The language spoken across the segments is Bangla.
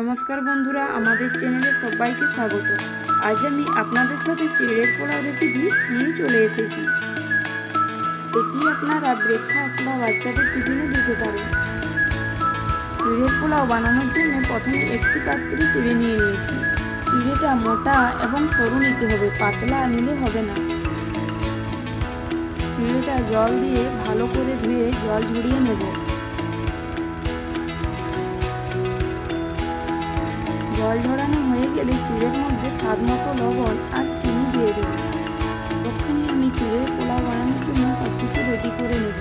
নমস্কার বন্ধুরা, আমাদের চ্যানেলে সবাইকে স্বাগত। আজ আমি আপনাদের সাথে চিড়ের পোলাও রেসিপি নিয়ে চলে এসেছি। এটি আপনারা ব্রেকফাস্ট বা বাচ্চাদের টিফিনে দিতে পারেন। চিড়ের পোলাও বানানোর জন্য প্রথমে একটি পাত্রে চিড়ে নিয়ে নিয়েছি। চিড়েটা মোটা এবং সরু নিতে হবে, পাতলা নিলে হবে না। চিড়েটা জল দিয়ে ভালো করে ধুয়ে জল ঝরিয়ে নেব। জল ঝরানো হয়ে গেলে চিড়ের মধ্যে স্বাদ মতো লবণ আর চিনি দিয়ে দেব। তখনই আমি চিড়ের পোলাও বানানোর জন্য সব কিছু রেডি করে নেব।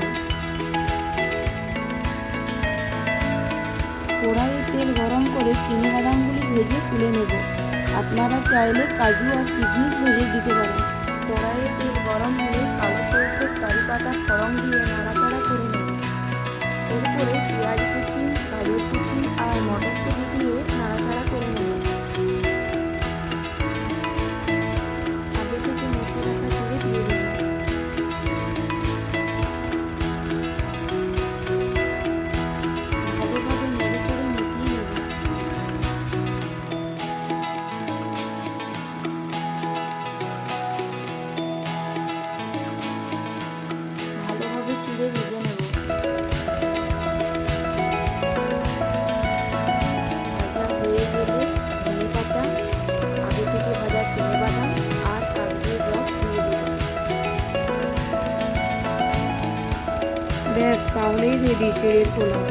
কড়াইয়ে তেল গরম করে চিনি বাদামগুলি ভেজে তুলে নেব। আপনারা চাইলে কাজু আর কিশমিশ ভেজে দিতে পারেন। কড়াইয়ে তেল গরম হলে কালো সরষের কারি পাতা ব্যাস তাহলেই রেডি চেড়ে পোলাও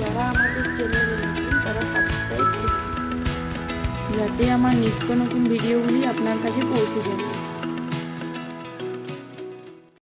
যারা আমাদের চ্যানেলে তারা সাবস্ক্রাইব করুন যাতে আমার নিত্য নতুন ভিডিওগুলি আপনার কাছে পৌঁছে যাবে